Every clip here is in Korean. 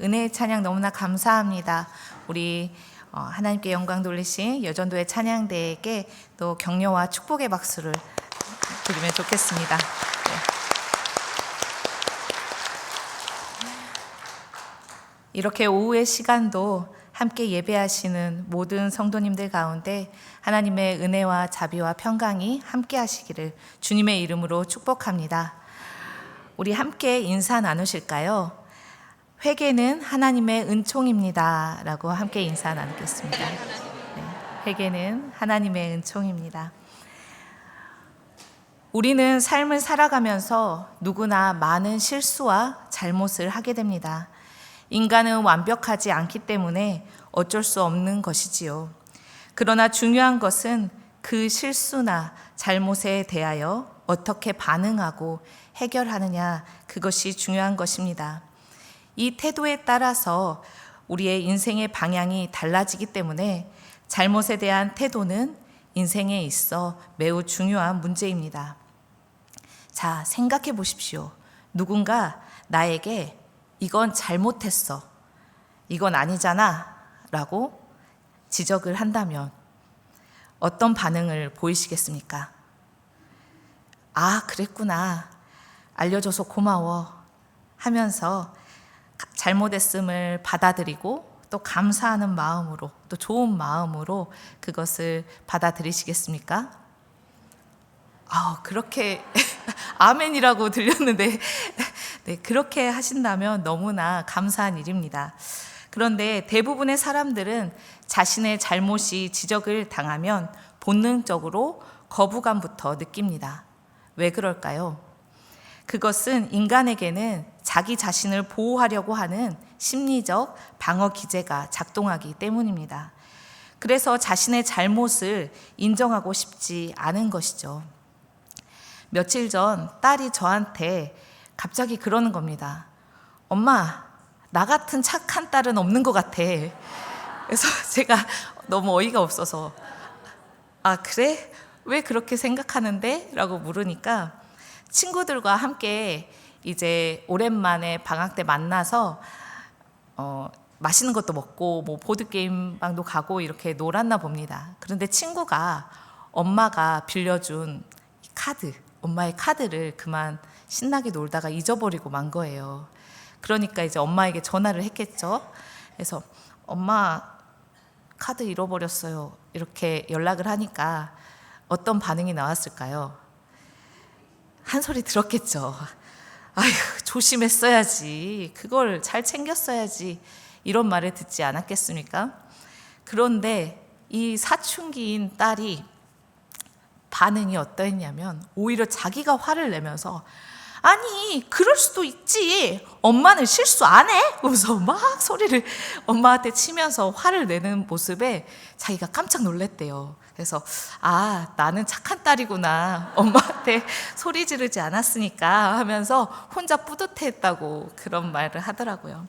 은혜의 찬양 너무나 감사합니다. 우리 어, 하나님께 영광 돌리신 여전도의 찬양대에게 또 격려와 축복의 박수를 드리면 좋겠습니다. 네. 이렇게 오후의 시간도 함께 예배하시는 모든 성도님들 가운데 하나님의 은혜와 자비와 평강이 함께 하시기를 주님의 이름으로 축복합니다. 우리 함께 인사 나누실까요? 회개는 하나님의 은총입니다. 라고 함께 인사 나누겠습니다. 네, 회개는 하나님의 은총입니다. 우리는 삶을 살아가면서 누구나 많은 실수와 잘못을 하게 됩니다. 인간은 완벽하지 않기 때문에 어쩔 수 없는 것이지요. 그러나 중요한 것은 그 실수나 잘못에 대하여 어떻게 반응하고 해결하느냐, 그것이 중요한 것입니다. 이 태도에 따라서 우리의 인생의 방향이 달라지기 때문에 잘못에 대한 태도는 인생에 있어 매우 중요한 문제입니다. 자, 생각해 보십시오. 누군가 나에게 이건 잘못했어. 이건 아니잖아. 라고 지적을 한다면 어떤 반응을 보이시겠습니까? 아, 그랬구나. 알려줘서 고마워. 하면서 잘못했음을 받아들이고 또 감사하는 마음으로 또 좋은 마음으로 그것을 받아들이시겠습니까? 아, 그렇게 아멘이라고 들렸는데 네, 그렇게 하신다면 너무나 감사한 일입니다. 그런데 대부분의 사람들은 자신의 잘못이 지적을 당하면 본능적으로 거부감부터 느낍니다. 왜 그럴까요? 그것은 인간에게는 자기 자신을 보호하려고 하는 심리적 방어 기제가 작동하기 때문입니다. 그래서 자신의 잘못을 인정하고 싶지 않은 것이죠. 며칠 전 딸이 저한테 갑자기 그러는 겁니다. 엄마, 나 같은 착한 딸은 없는 것 같아. 그래서 제가 너무 어이가 없어서, 아, 그래? 왜 그렇게 생각하는데? 라고 물으니까 친구들과 함께 이제 오랜만에 방학 때 만나서 어, 맛있는 것도 먹고 뭐 보드 게임 방도 가고 이렇게 놀았나 봅니다. 그런데 친구가 엄마가 빌려준 카드, 엄마의 카드를 그만 신나게 놀다가 잊어버리고 만 거예요. 그러니까 이제 엄마에게 전화를 했겠죠. 그래서 엄마 카드 잃어버렸어요. 이렇게 연락을 하니까 어떤 반응이 나왔을까요? 한 소리 들었겠죠. 아휴, 조심했어야지. 그걸 잘 챙겼어야지. 이런 말을 듣지 않았겠습니까? 그런데 이 사춘기인 딸이 반응이 어떠했냐면 오히려 자기가 화를 내면서 아니 그럴 수도 있지 엄마는 실수 안 해? 그러면서 막 소리를 엄마한테 치면서 화를 내는 모습에 자기가 깜짝 놀랐대요 그래서 아 나는 착한 딸이구나 엄마한테 소리 지르지 않았으니까 하면서 혼자 뿌듯했다고 그런 말을 하더라고요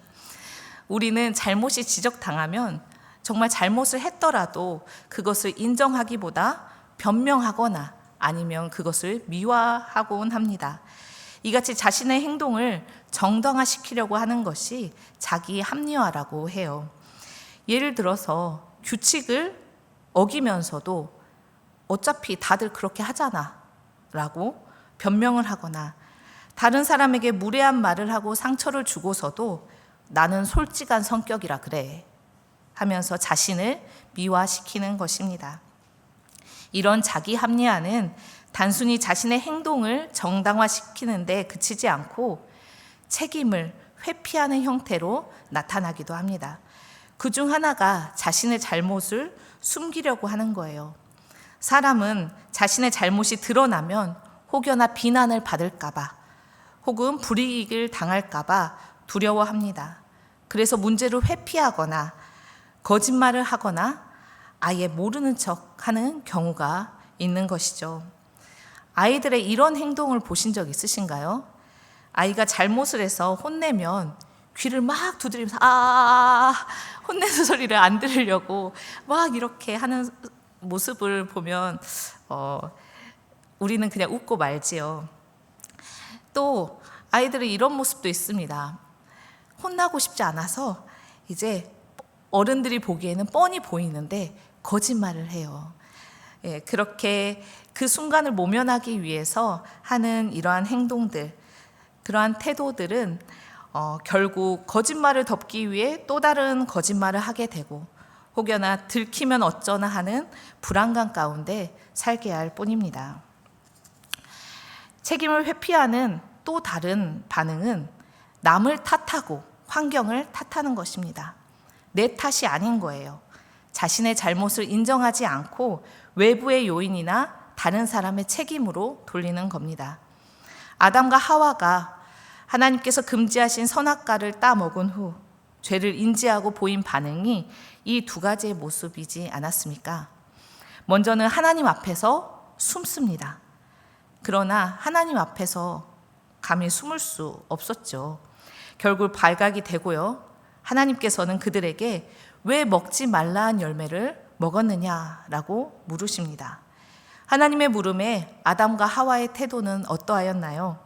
우리는 잘못이 지적당하면 정말 잘못을 했더라도 그것을 인정하기보다 변명하거나 아니면 그것을 미화하곤 합니다. 이같이 자신의 행동을 정당화시키려고 하는 것이 자기 합리화라고 해요. 예를 들어서 규칙을 어기면서도 어차피 다들 그렇게 하잖아 라고 변명을 하거나 다른 사람에게 무례한 말을 하고 상처를 주고서도 나는 솔직한 성격이라 그래 하면서 자신을 미화시키는 것입니다. 이런 자기 합리화는 단순히 자신의 행동을 정당화시키는데 그치지 않고 책임을 회피하는 형태로 나타나기도 합니다. 그 중 하나가 자신의 잘못을 숨기려고 하는 거예요. 사람은 자신의 잘못이 드러나면 혹여나 비난을 받을까봐 혹은 불이익을 당할까봐 두려워합니다. 그래서 문제를 회피하거나 거짓말을 하거나 아예 모르는 척 하는 경우가 있는 것이죠. 아이들의 이런 행동을 보신 적 있으신가요? 아이가 잘못을 해서 혼내면 귀를 막 두드리면서 아 혼내는 소리를 안 들으려고 막 이렇게 하는 모습을 보면 어, 우리는 그냥 웃고 말지요. 또 아이들은 이런 모습도 있습니다. 혼나고 싶지 않아서 이제 어른들이 보기에는 뻔히 보이는데 거짓말을 해요. 예, 그렇게 그 순간을 모면하기 위해서 하는 이러한 행동들, 그러한 태도들은 어, 결국 거짓말을 덮기 위해 또 다른 거짓말을 하게 되고 혹여나 들키면 어쩌나 하는 불안감 가운데 살게 할 뿐입니다. 책임을 회피하는 또 다른 반응은 남을 탓하고 환경을 탓하는 것입니다. 내 탓이 아닌 거예요. 자신의 잘못을 인정하지 않고 외부의 요인이나 다른 사람의 책임으로 돌리는 겁니다. 아담과 하와가 하나님께서 금지하신 선악과를 따먹은 후 죄를 인지하고 보인 반응이 이 두 가지의 모습이지 않았습니까? 먼저는 하나님 앞에서 숨습니다. 그러나 하나님 앞에서 감히 숨을 수 없었죠. 결국 발각이 되고요. 하나님께서는 그들에게 왜 먹지 말라 한 열매를 먹었느냐라고 물으십니다. 하나님의 물음에 아담과 하와의 태도는 어떠하였나요?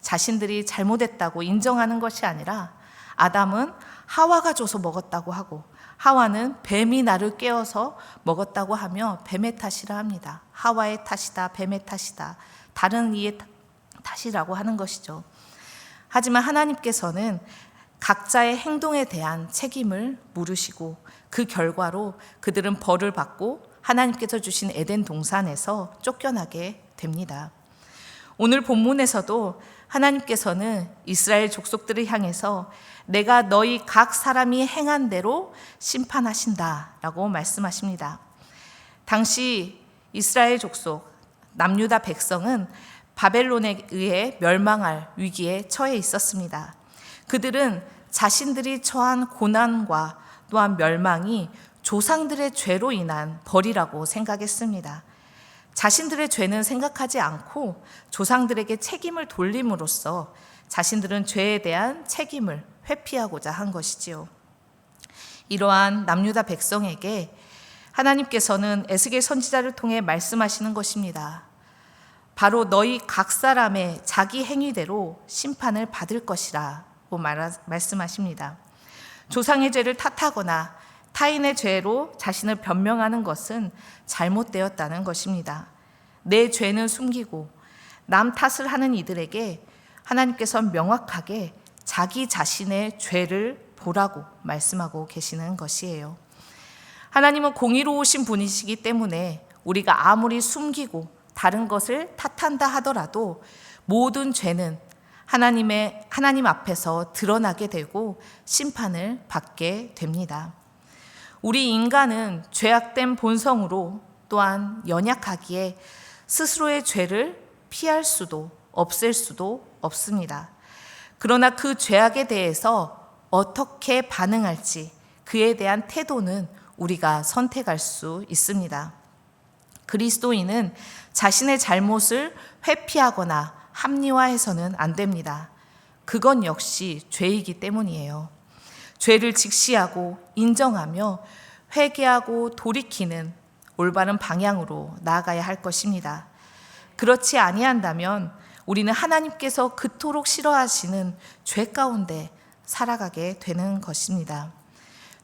자신들이 잘못했다고 인정하는 것이 아니라 아담은 하와가 줘서 먹었다고 하고 하와는 뱀이 나를 깨워서 먹었다고 하며 뱀의 탓이라 합니다. 하와의 탓이다, 뱀의 탓이다, 다른 이의 탓이라고 하는 것이죠. 하지만 하나님께서는 각자의 행동에 대한 책임을 물으시고 그 결과로 그들은 벌을 받고 하나님께서 주신 에덴 동산에서 쫓겨나게 됩니다. 오늘 본문에서도 하나님께서는 이스라엘 족속들을 향해서 내가 너희 각 사람이 행한 대로 심판하신다라고 말씀하십니다. 당시 이스라엘 족속 남유다 백성은 바벨론에 의해 멸망할 위기에 처해 있었습니다. 그들은 자신들이 처한 고난과 또한 멸망이 조상들의 죄로 인한 벌이라고 생각했습니다. 자신들의 죄는 생각하지 않고 조상들에게 책임을 돌림으로써 자신들은 죄에 대한 책임을 회피하고자 한 것이지요. 이러한 남유다 백성에게 하나님께서는 에스겔 선지자를 통해 말씀하시는 것입니다. 바로 너희 각 사람의 자기 행위대로 심판을 받을 것이라고 말씀하십니다. 조상의 죄를 탓하거나 타인의 죄로 자신을 변명하는 것은 잘못되었다는 것입니다. 내 죄는 숨기고 남 탓을 하는 이들에게 하나님께서 명확하게 자기 자신의 죄를 보라고 말씀하고 계시는 것이에요. 하나님은 공의로우신 분이시기 때문에 우리가 아무리 숨기고 다른 것을 탓한다 하더라도 모든 죄는 하나님의 하나님 앞에서 드러나게 되고 심판을 받게 됩니다. 우리 인간은 죄악된 본성으로 또한 연약하기에 스스로의 죄를 피할 수도 없앨 수도 없습니다. 그러나 그 죄악에 대해서 어떻게 반응할지 그에 대한 태도는 우리가 선택할 수 있습니다. 그리스도인은 자신의 잘못을 회피하거나 합리화해서는 안 됩니다. 그건 역시 죄이기 때문이에요. 죄를 직시하고 인정하며 회개하고 돌이키는 올바른 방향으로 나아가야 할 것입니다. 그렇지 아니한다면 우리는 하나님께서 그토록 싫어하시는 죄 가운데 살아가게 되는 것입니다.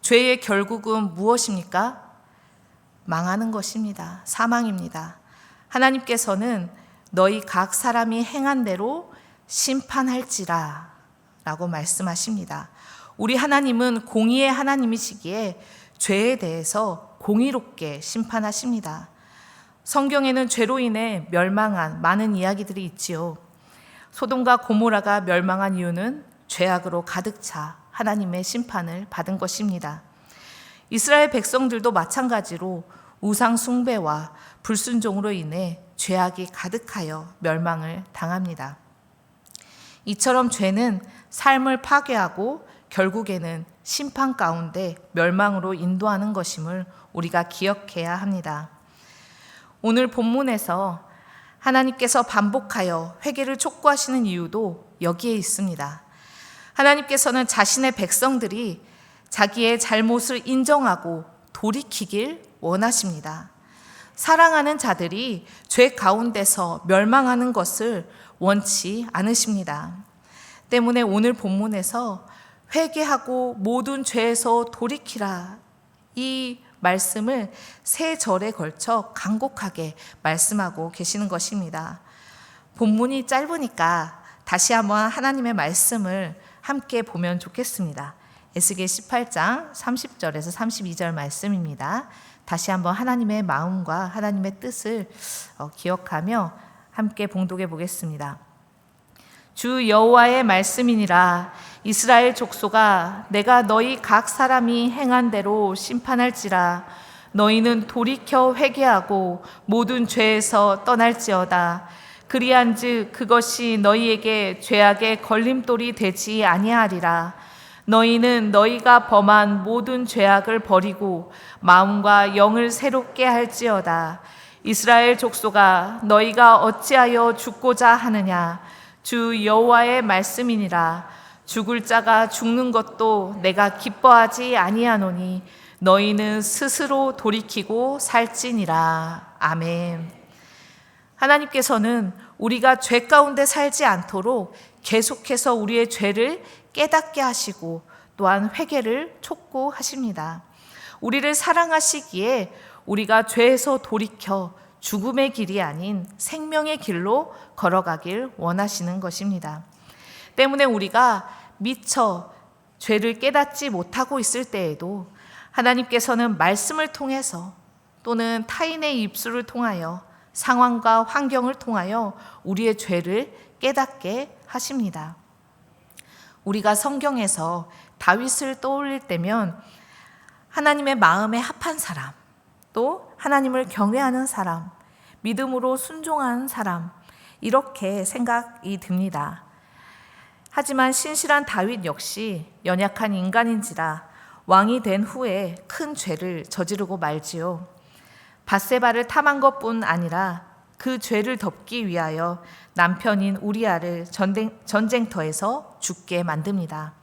죄의 결국은 무엇입니까? 망하는 것입니다. 사망입니다. 하나님께서는 너희 각 사람이 행한 대로 심판할지라 라고 말씀하십니다. 우리 하나님은 공의의 하나님이시기에 죄에 대해서 공의롭게 심판하십니다. 성경에는 죄로 인해 멸망한 많은 이야기들이 있지요. 소돔과 고모라가 멸망한 이유는 죄악으로 가득 차 하나님의 심판을 받은 것입니다. 이스라엘 백성들도 마찬가지로 우상 숭배와 불순종으로 인해 죄악이 가득하여 멸망을 당합니다. 이처럼 죄는 삶을 파괴하고 결국에는 심판 가운데 멸망으로 인도하는 것임을 우리가 기억해야 합니다. 오늘 본문에서 하나님께서 반복하여 회개를 촉구하시는 이유도 여기에 있습니다. 하나님께서는 자신의 백성들이 자기의 잘못을 인정하고 돌이키길 원하십니다. 사랑하는 자들이 죄 가운데서 멸망하는 것을 원치 않으십니다. 때문에 오늘 본문에서 회개하고 모든 죄에서 돌이키라. 이 말씀을 세 절에 걸쳐 간곡하게 말씀하고 계시는 것입니다. 본문이 짧으니까 다시 한번 하나님의 말씀을 함께 보면 좋겠습니다. 에스겔 18장 30절에서 32절 말씀입니다. 다시 한번 하나님의 마음과 하나님의 뜻을 어, 기억하며 함께 봉독해 보겠습니다. 주 여호와의 말씀이니라. 이스라엘 족속아 내가 너희 각 사람이 행한 대로 심판할지라. 너희는 돌이켜 회개하고 모든 죄에서 떠날지어다. 그리한즉 그것이 너희에게 죄악의 걸림돌이 되지 아니하리라. 너희는 너희가 범한 모든 죄악을 버리고 마음과 영을 새롭게 할지어다. 이스라엘 족속아 너희가 어찌하여 죽고자 하느냐 주 여호와의 말씀이니라 죽을 자가 죽는 것도 내가 기뻐하지 아니하노니 너희는 스스로 돌이키고 살지니라 아멘. 하나님께서는 우리가 죄 가운데 살지 않도록 계속해서 우리의 죄를 깨닫게 하시고 또한 회개를 촉구하십니다. 우리를 사랑하시기에 우리가 죄에서 돌이켜 죽음의 길이 아닌 생명의 길로 걸어가길 원하시는 것입니다. 때문에 우리가 미처 죄를 깨닫지 못하고 있을 때에도 하나님께서는 말씀을 통해서 또는 타인의 입술을 통하여 상황과 환경을 통하여 우리의 죄를 깨닫게 하십니다. 우리가 성경에서 다윗을 떠올릴 때면 하나님의 마음에 합한 사람, 또 하나님을 경외하는 사람, 믿음으로 순종하는 사람, 이렇게 생각이 듭니다. 하지만 신실한 다윗 역시 연약한 인간인지라 왕이 된 후에 큰 죄를 저지르고 말지요. 바세바를 탐한 것뿐 아니라 그 죄를 덮기 위하여 남편인 우리아를 전쟁, 전쟁터에서 죽게 만듭니다.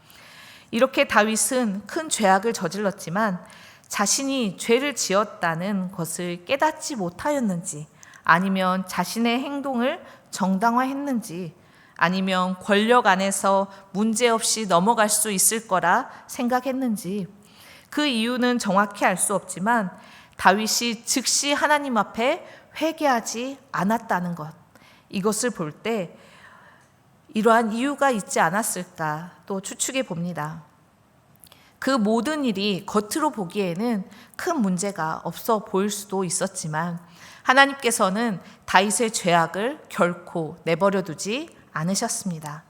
이렇게 다윗은 큰 죄악을 저질렀지만 자신이 죄를 지었다는 것을 깨닫지 못하였는지 아니면 자신의 행동을 정당화했는지 아니면 권력 안에서 문제없이 넘어갈 수 있을 거라 생각했는지 그 이유는 정확히 알 수 없지만 다윗이 즉시 하나님 앞에 회개하지 않았다는 것 이것을 볼 때 이러한 이유가 있지 않았을까 또 추측해 봅니다. 그 모든 일이 겉으로 보기에는 큰 문제가 없어 보일 수도 있었지만 하나님께서는 다윗의 죄악을 결코 내버려 두지 않으셨습니다.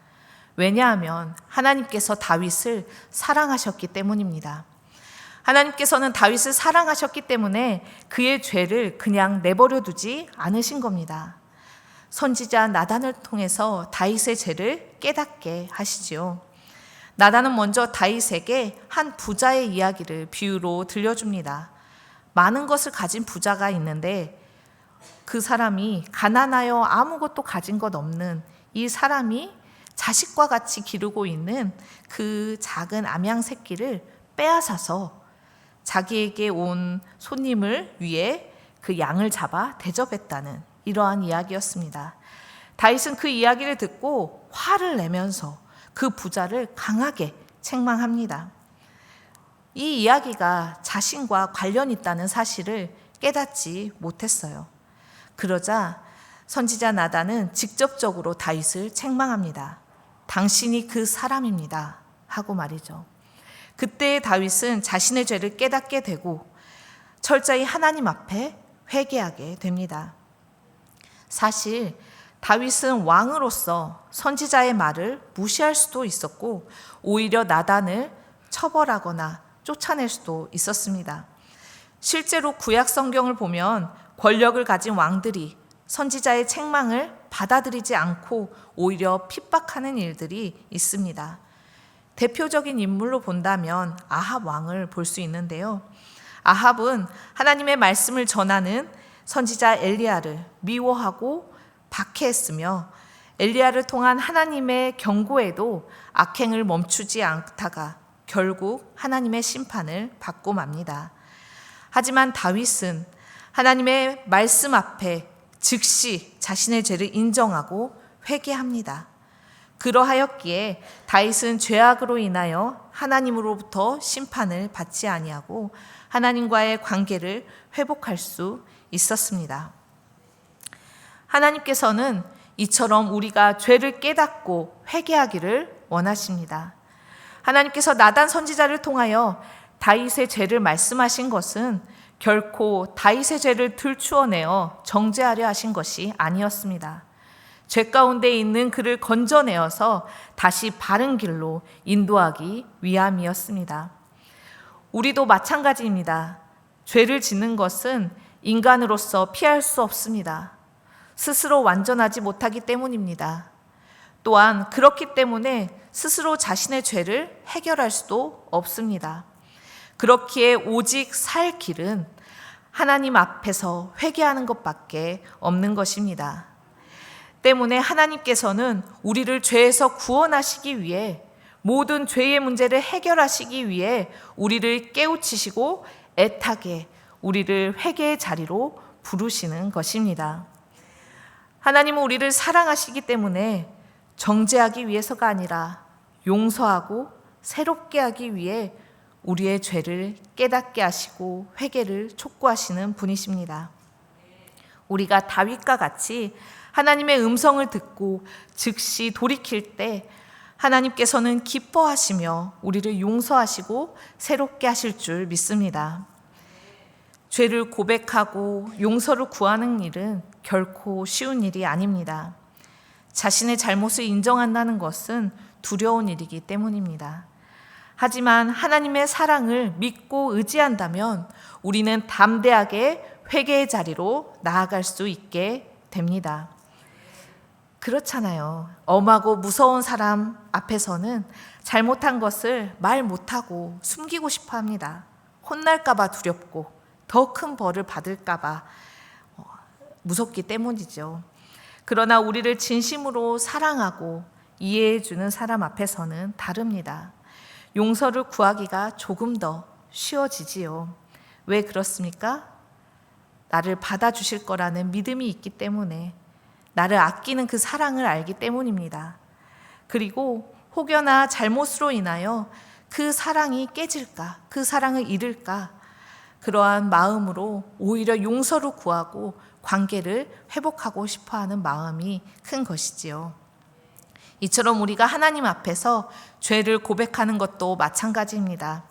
왜냐하면 하나님께서 다윗을 사랑하셨기 때문입니다. 하나님께서는 다윗을 사랑하셨기 때문에 그의 죄를 그냥 내버려 두지 않으신 겁니다. 선지자 나단을 통해서 다윗의 죄를 깨닫게 하시지요. 나단은 먼저 다윗에게 한 부자의 이야기를 비유로 들려줍니다. 많은 것을 가진 부자가 있는데 그 사람이 가난하여 아무것도 가진 것 없는 이 사람이 자식과 같이 기르고 있는 그 작은 암양 새끼를 빼앗아서 자기에게 온 손님을 위해 그 양을 잡아 대접했다는 이러한 이야기였습니다. 다윗은 그 이야기를 듣고 화를 내면서 그 부자를 강하게 책망합니다. 이 이야기가 자신과 관련 있다는 사실을 깨닫지 못했어요. 그러자 선지자 나단은 직접적으로 다윗을 책망합니다. 당신이 그 사람입니다. 하고 말이죠. 그때 다윗은 자신의 죄를 깨닫게 되고 철저히 하나님 앞에 회개하게 됩니다. 사실 다윗은 왕으로서 선지자의 말을 무시할 수도 있었고 오히려 나단을 처벌하거나 쫓아낼 수도 있었습니다. 실제로 구약 성경을 보면 권력을 가진 왕들이 선지자의 책망을 받아들이지 않고 오히려 핍박하는 일들이 있습니다. 대표적인 인물로 본다면 아합 왕을 볼 수 있는데요. 아합은 하나님의 말씀을 전하는 선지자 엘리야를 미워하고 박해했으며 엘리야를 통한 하나님의 경고에도 악행을 멈추지 않다가 결국 하나님의 심판을 받고 맙니다. 하지만 다윗은 하나님의 말씀 앞에 즉시 자신의 죄를 인정하고 회개합니다. 그러하였기에 다윗은 죄악으로 인하여 하나님으로부터 심판을 받지 아니하고 하나님과의 관계를 회복할 수 있었습니다. 하나님께서는 이처럼 우리가 죄를 깨닫고 회개하기를 원하십니다. 하나님께서 나단 선지자를 통하여 다윗의 죄를 말씀하신 것은 결코 다윗의 죄를 들추어내어 정죄하려 하신 것이 아니었습니다. 죄 가운데 있는 그를 건져내어서 다시 바른 길로 인도하기 위함이었습니다. 우리도 마찬가지입니다. 죄를 짓는 것은 인간으로서 피할 수 없습니다. 스스로 완전하지 못하기 때문입니다. 또한 그렇기 때문에 스스로 자신의 죄를 해결할 수도 없습니다. 그렇기에 오직 살 길은 하나님 앞에서 회개하는 것밖에 없는 것입니다. 때문에 하나님께서는 우리를 죄에서 구원하시기 위해 모든 죄의 문제를 해결하시기 위해 우리를 깨우치시고 애타게 우리를 회개의 자리로 부르시는 것입니다. 하나님은 우리를 사랑하시기 때문에 정죄하기 위해서가 아니라 용서하고 새롭게 하기 위해 우리의 죄를 깨닫게 하시고 회개를 촉구하시는 분이십니다. 우리가 다윗과 같이 하나님의 음성을 듣고 즉시 돌이킬 때 하나님께서는 기뻐하시며 우리를 용서하시고 새롭게 하실 줄 믿습니다. 죄를 고백하고 용서를 구하는 일은 결코 쉬운 일이 아닙니다. 자신의 잘못을 인정한다는 것은 두려운 일이기 때문입니다. 하지만 하나님의 사랑을 믿고 의지한다면 우리는 담대하게 회개의 자리로 나아갈 수 있게 됩니다. 그렇잖아요. 엄하고 무서운 사람 앞에서는 잘못한 것을 말 못하고 숨기고 싶어 합니다. 혼날까봐 두렵고 더 큰 벌을 받을까봐 어, 무섭기 때문이죠. 그러나 우리를 진심으로 사랑하고 이해해주는 사람 앞에서는 다릅니다. 용서를 구하기가 조금 더 쉬워지지요. 왜 그렇습니까? 나를 받아주실 거라는 믿음이 있기 때문에 나를 아끼는 그 사랑을 알기 때문입니다. 그리고 혹여나 잘못으로 인하여 그 사랑이 깨질까, 그 사랑을 잃을까, 그러한 마음으로 오히려 용서를 구하고 관계를 회복하고 싶어 하는 마음이 큰 것이지요. 이처럼 우리가 하나님 앞에서 죄를 고백하는 것도 마찬가지입니다.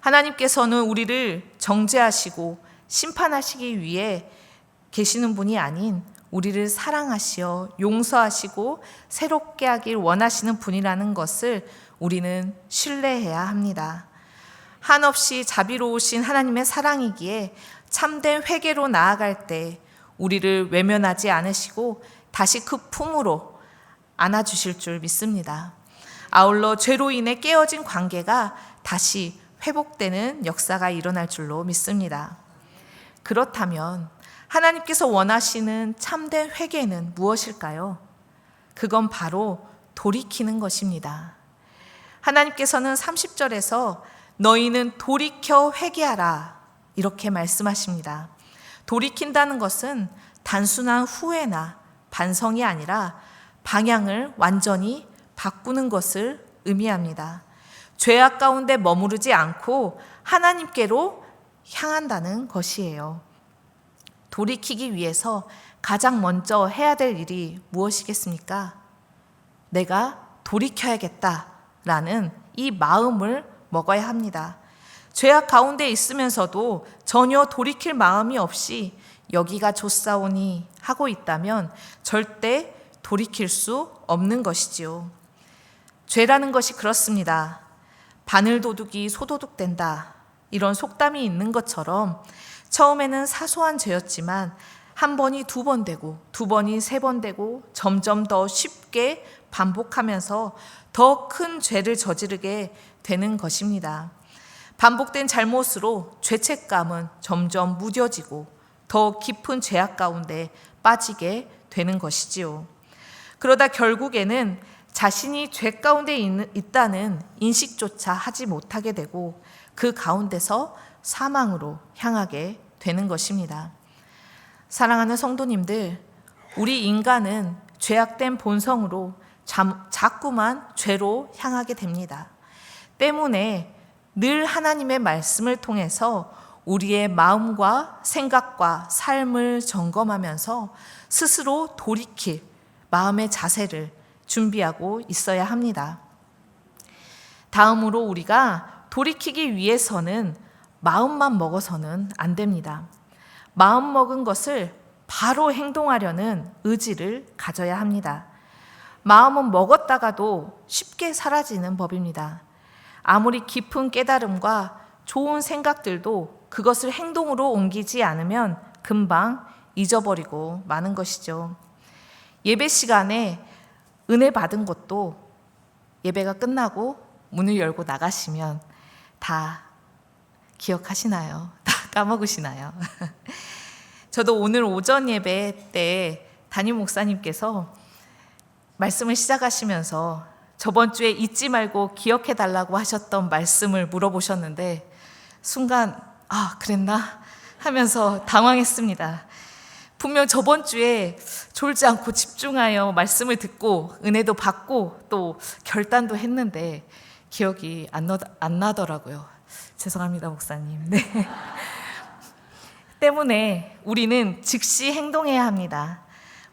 하나님께서는 우리를 정죄하시고 심판하시기 위해 계시는 분이 아닌 우리를 사랑하시어 용서하시고 새롭게 하길 원하시는 분이라는 것을 우리는 신뢰해야 합니다. 한없이 자비로우신 하나님의 사랑이기에 참된 회개로 나아갈 때 우리를 외면하지 않으시고 다시 그 품으로 안아주실 줄 믿습니다. 아울러 죄로 인해 깨어진 관계가 다시 회복되는 역사가 일어날 줄로 믿습니다. 그렇다면 하나님께서 원하시는 참된 회개는 무엇일까요? 그건 바로 돌이키는 것입니다. 하나님께서는 30절에서 너희는 돌이켜 회개하라 이렇게 말씀하십니다. 돌이킨다는 것은 단순한 후회나 반성이 아니라 방향을 완전히 바꾸는 것을 의미합니다. 죄악 가운데 머무르지 않고 하나님께로 향한다는 것이에요. 돌이키기 위해서 가장 먼저 해야 될 일이 무엇이겠습니까? 내가 돌이켜야겠다라는 이 마음을 먹어야 합니다. 죄악 가운데 있으면서도 전혀 돌이킬 마음이 없이 여기가 좋사오니 하고 있다면 절대 돌이킬 수 없는 것이지요. 죄라는 것이 그렇습니다. 바늘 도둑이 소도둑 된다. 이런 속담이 있는 것처럼 처음에는 사소한 죄였지만 한 번이 두 번 되고 두 번이 세 번 되고 점점 더 쉽게 반복하면서 더 큰 죄를 저지르게 되는 것입니다. 반복된 잘못으로 죄책감은 점점 무뎌지고 더 깊은 죄악 가운데 빠지게 되는 것이지요. 그러다 결국에는 자신이 죄 가운데 있다는 인식조차 하지 못하게 되고 그 가운데서 사망으로 향하게 되는 것입니다. 사랑하는 성도님들, 우리 인간은 죄악된 본성으로 잠- 자꾸만 죄로 향하게 됩니다. 때문에 늘 하나님의 말씀을 통해서 우리의 마음과 생각과 삶을 점검하면서 스스로 돌이킬 마음의 자세를 준비하고 있어야 합니다. 다음으로 우리가 돌이키기 위해서는 마음만 먹어서는 안 됩니다. 마음 먹은 것을 바로 행동하려는 의지를 가져야 합니다. 마음은 먹었다가도 쉽게 사라지는 법입니다. 아무리 깊은 깨달음과 좋은 생각들도 그것을 행동으로 옮기지 않으면 금방 잊어버리고 마는 것이죠. 예배 시간에 은혜 받은 것도 예배가 끝나고 문을 열고 나가시면 다 기억하시나요? 다 까먹으시나요? 저도 오늘 오전 예배 때 담임 목사님께서 말씀을 시작하시면서 저번 주에 잊지 말고 기억해 달라고 하셨던 말씀을 물어보셨는데 순간 아, 그랬나? 하면서 당황했습니다. 분명 저번 주에 졸지 않고 집중하여 말씀을 듣고 은혜도 받고 또 결단도 했는데 기억이 안, 나, 안 나더라고요. 죄송합니다, 목사님. 네. 때문에 우리는 즉시 행동해야 합니다.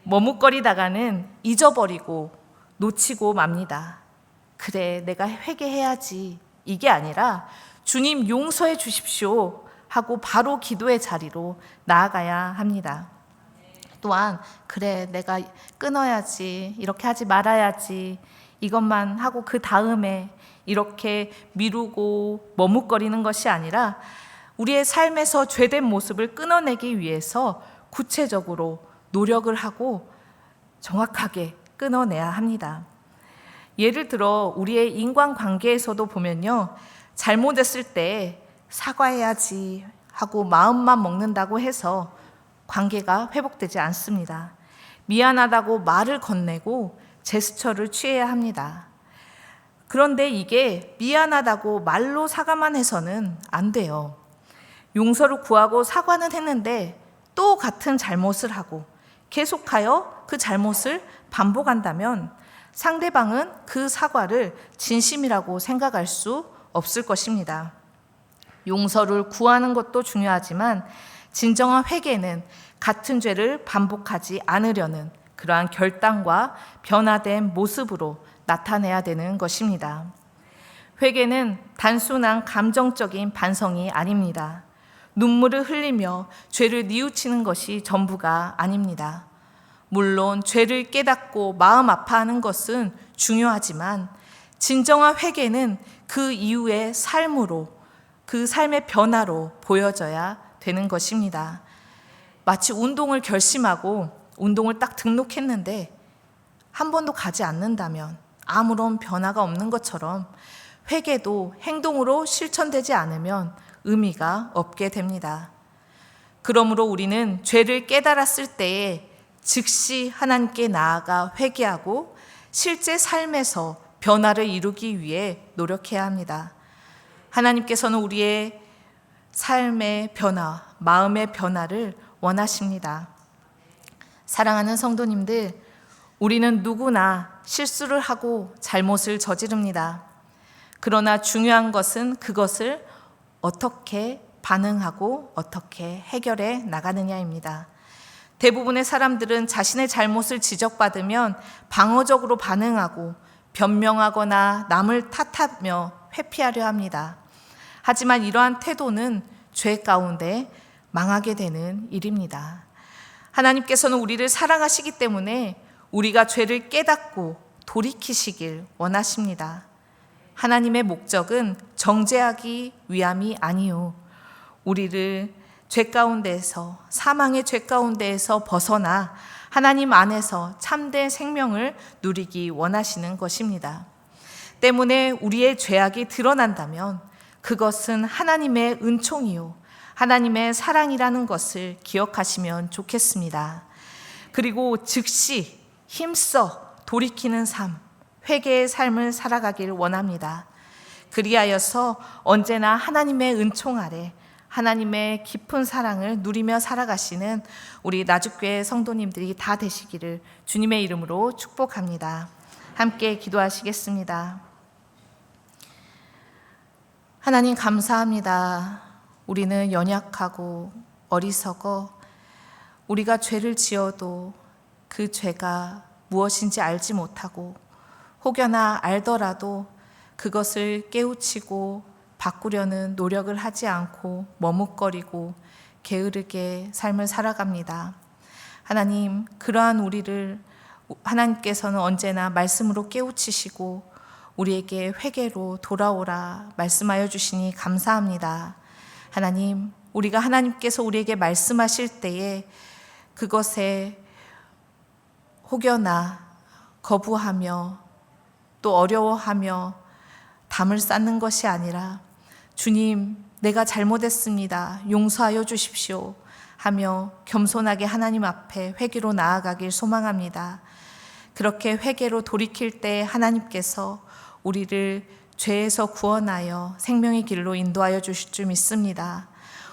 머뭇거리다가는 잊어버리고 놓치고 맙니다. 그래, 내가 회개해야지. 이게 아니라 주님 용서해 주십시오. 하고 바로 기도의 자리로 나아가야 합니다. 또한, 그래, 내가 끊어야지. 이렇게 하지 말아야지. 이것만 하고 그 다음에 이렇게 미루고 머뭇거리는 것이 아니라 우리의 삶에서 죄된 모습을 끊어내기 위해서 구체적으로 노력을 하고 정확하게 끊어내야 합니다. 예를 들어 우리의 인간 관계에서도 보면요. 잘못했을 때 사과해야지 하고 마음만 먹는다고 해서 관계가 회복되지 않습니다. 미안하다고 말을 건네고 제스처를 취해야 합니다. 그런데 이게 미안하다고 말로 사과만 해서는 안 돼요. 용서를 구하고 사과는 했는데 또 같은 잘못을 하고 계속하여 그 잘못을 반복한다면 상대방은 그 사과를 진심이라고 생각할 수 없을 것입니다. 용서를 구하는 것도 중요하지만 진정한 회개는 같은 죄를 반복하지 않으려는 그러한 결단과 변화된 모습으로 나타내야 되는 것입니다. 회개는 단순한 감정적인 반성이 아닙니다. 눈물을 흘리며 죄를 뉘우치는 것이 전부가 아닙니다. 물론 죄를 깨닫고 마음 아파하는 것은 중요하지만 진정한 회개는 그 이후의 삶으로 그 삶의 변화로 보여져야 되는 것입니다. 마치 운동을 결심하고 운동을 딱 등록했는데 한 번도 가지 않는다면 아무런 변화가 없는 것처럼 회개도 행동으로 실천되지 않으면 의미가 없게 됩니다. 그러므로 우리는 죄를 깨달았을 때에 즉시 하나님께 나아가 회개하고 실제 삶에서 변화를 이루기 위해 노력해야 합니다. 하나님께서는 우리의 삶의 변화, 마음의 변화를 원하십니다. 사랑하는 성도님들, 우리는 누구나 실수를 하고 잘못을 저지릅니다. 그러나 중요한 것은 그것을 어떻게 반응하고 어떻게 해결해 나가느냐입니다. 대부분의 사람들은 자신의 잘못을 지적받으면 방어적으로 반응하고 변명하거나 남을 탓하며 회피하려 합니다. 하지만 이러한 태도는 죄 가운데 망하게 되는 일입니다. 하나님께서는 우리를 사랑하시기 때문에 우리가 죄를 깨닫고 돌이키시길 원하십니다. 하나님의 목적은 정죄하기 위함이 아니요. 우리를 죄 가운데에서 사망의 죄 가운데에서 벗어나 하나님 안에서 참된 생명을 누리기 원하시는 것입니다. 때문에 우리의 죄악이 드러난다면 그것은 하나님의 은총이요. 하나님의 사랑이라는 것을 기억하시면 좋겠습니다. 그리고 즉시 힘써 돌이키는 삶, 회개의 삶을 살아가길 원합니다. 그리하여서 언제나 하나님의 은총 아래 하나님의 깊은 사랑을 누리며 살아가시는 우리 나주교회 성도님들이 다 되시기를 주님의 이름으로 축복합니다. 함께 기도하시겠습니다. 하나님 감사합니다. 우리는 연약하고 어리석어 우리가 죄를 지어도 그 죄가 무엇인지 알지 못하고 혹여나 알더라도 그것을 깨우치고 바꾸려는 노력을 하지 않고 머뭇거리고 게으르게 삶을 살아갑니다. 하나님, 그러한 우리를 하나님께서는 언제나 말씀으로 깨우치시고 우리에게 회개로 돌아오라 말씀하여 주시니 감사합니다. 하나님, 우리가 하나님께서 우리에게 말씀하실 때에 그것에 혹여나 거부하며 또 어려워하며 담을 쌓는 것이 아니라 주님, 내가 잘못했습니다. 용서하여 주십시오. 하며 겸손하게 하나님 앞에 회개로 나아가길 소망합니다. 그렇게 회개로 돌이킬 때 하나님께서 우리를 죄에서 구원하여 생명의 길로 인도하여 주실 줄 믿습니다.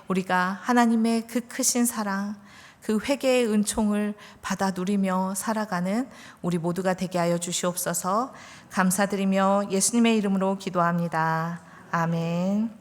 우리가 하나님의 그 크신 사랑, 그 회개의 은총을 받아 누리며 살아가는 우리 모두가 되게 하여 주시옵소서 감사드리며 예수님의 이름으로 기도합니다. 아멘.